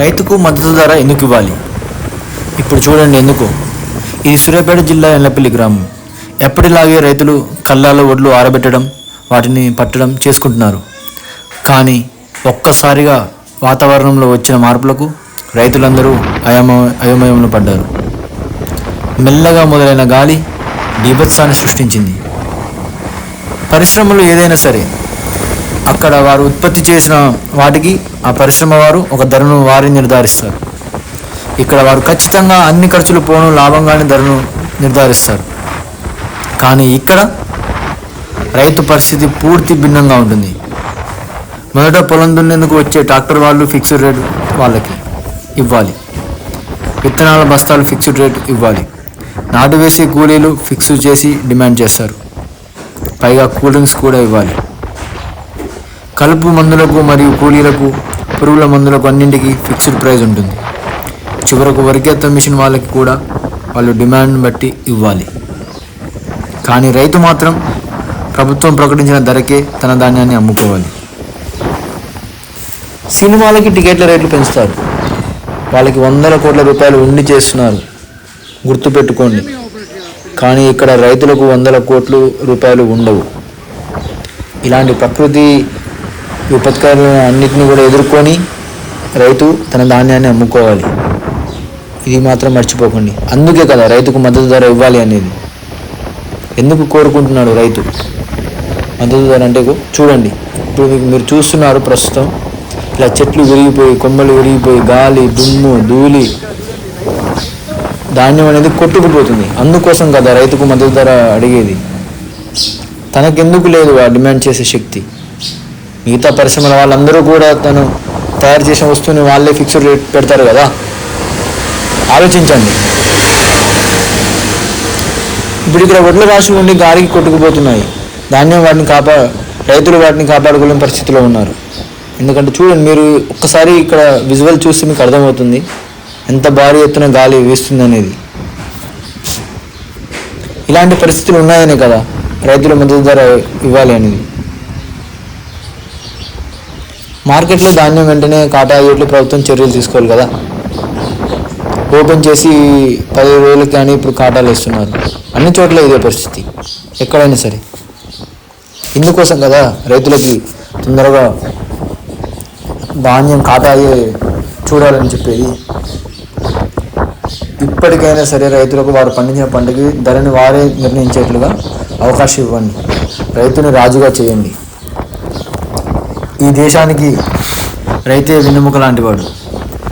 రైతుకు మద్దతు ధర ఎందుకు ఇవ్వాలి? ఇప్పుడు చూడండి ఎందుకు. ఇది సూర్యాపేట జిల్లా ఎల్లపల్లి గ్రామం. ఎప్పటిలాగే రైతులు కళ్ళాలో ఒడ్లు ఆరబెట్టడం వాటిని పట్టడం చేసుకుంటున్నారు. కానీ ఒక్కసారిగా వాతావరణంలో వచ్చిన మార్పులకు రైతులందరూ అయమ అయోమయంలో పడ్డారు. మెల్లగా మొదలైన గాలి బీభత్సాన్ని సృష్టించింది. పరిశ్రమలు ఏదైనా సరే అక్కడ వారు ఉత్పత్తి చేసిన వాటికి ఆ పరిశ్రమ వారు ఒక ధరను వారి నిర్ధారిస్తారు. ఇక్కడ వారు ఖచ్చితంగా అన్ని ఖర్చులు పోను లాభంగానే ధరను నిర్ధారిస్తారు. కానీ ఇక్కడ రైతు పరిస్థితి పూర్తి భిన్నంగా ఉంటుంది. మొదట పొలం దున్నేందుకు వచ్చే ట్రాక్టర్ వాళ్ళు ఫిక్స్డ్ రేట్ వాళ్ళకి ఇవ్వాలి. విత్తనాల బస్తాలు ఫిక్స్డ్ రేట్ ఇవ్వాలి. నాటు వేసే కూలీలు ఫిక్స్ చేసి డిమాండ్ చేస్తారు. పైగా కూల్ డ్రింక్స్ కూడా ఇవ్వాలి. కలుపు మందులకు మరియు కూలీలకు పురుగుల మందులకు అన్నింటికి ఫిక్స్డ్ ప్రైస్ ఉంటుంది. చివరకు వరికెత్త మిషన్ వాళ్ళకి కూడా వాళ్ళు డిమాండ్ బట్టి ఇవ్వాలి. కానీ రైతు మాత్రం ప్రభుత్వం ప్రకటించిన ధరకే తన ధాన్యాన్ని అమ్ముకోవాలి. సినిమాలకి టికెట్ల రేట్లు పెంచుతారు. వాళ్ళకి వందల కోట్ల రూపాయలు ఉండి చేస్తున్నారు. గుర్తుపెట్టుకోండి. కానీ ఇక్కడ రైతులకు వందల కోట్లు రూపాయలు ఉండవు. ఇలాంటి ప్రకృతి విపత్కాలను అన్నిటిని కూడా ఎదుర్కొని రైతు తన ధాన్యాన్ని అమ్ముకోవాలి. ఇది మాత్రం మర్చిపోకండి. అందుకే కదా రైతుకు మద్దతు ధర ఇవ్వాలి అనేది. ఎందుకు కోరుకుంటున్నాడు రైతు? మద్దతు ధర అంటే చూడండి. ఇప్పుడు మీకు మీరు చూస్తున్నారు ప్రస్తుతం. ఇలా చెట్లు విరిగిపోయి కొమ్మలు విరిగిపోయి గాలి దుమ్ము ధూళి ధాన్యం అనేది కొట్టుకుపోతుంది. అందుకోసం కదా రైతుకు మద్దతు ధర అడిగేది. తనకెందుకు లేదు ఆ డిమాండ్ చేసే శక్తి? మిగతా పరిశ్రమల వాళ్ళందరూ కూడా తను తయారు చేసిన వస్తువుని వాళ్ళే ఫిక్స్డ్ రేట్ పెడతారు కదా? ఆలోచించండి. ఇప్పుడు ఇక్కడ వడ్ల రాశులు ఉండి గాలికి కొట్టుకుపోతున్నాయి. ధాన్యం వాటిని కాపా రైతులు వాటిని కాపాడుకోలేని పరిస్థితిలో ఉన్నారు. ఎందుకంటే చూడండి మీరు ఒక్కసారి ఇక్కడ విజువల్ చూస్తే మీకు అర్థమవుతుంది ఎంత భారీ ఎత్తున గాలి వీస్తుంది అనేది ఇలాంటి పరిస్థితులు ఉన్నాయనే కదా రైతుల మద్దతు ధర ఇవ్వాలి అనేది. మార్కెట్లో ధాన్యం వెంటనే కాటా అయ్యేట్లు ప్రభుత్వం చర్యలు తీసుకోవాలి కదా. ఓపెన్ చేసి పది వేలకు కానీ ఇప్పుడు కాటాలు వేస్తున్నారు. అన్ని చోట్ల ఇదే పరిస్థితి. ఎక్కడైనా సరే. ఇందుకోసం కదా రైతులకి తొందరగా ధాన్యం కాటా అయ్యే చూడాలని చెప్పేది. ఇప్పటికైనా సరే రైతులకు వారు పండించిన పంటకి ధరని వారే నిర్ణయించేట్లుగా అవకాశం ఇవ్వండి. రైతుని రాజుగా చేయండి. ఈ దేశానికి రైతే వెన్నెముక లాంటివాడు.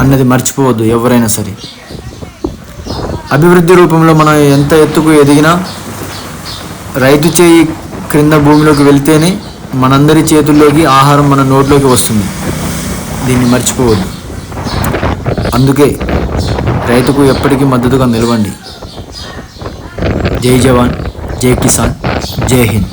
అన్నది మర్చిపోవద్దు ఎవరైనా సరే. అభివృద్ధి రూపంలో మనం ఎంత ఎత్తుకు ఎదిగినా రైతు చేయి క్రింద భూమిలోకి వెళితేనే మనందరి చేతుల్లోకి ఆహారం మన నోట్లోకి వస్తుంది. దీన్ని మర్చిపోవద్దు. అందుకే రైతుకు ఎప్పటికీ మద్దతుగా నిలవండి. జై జవాన్ జై కిసాన్ జై హింద్.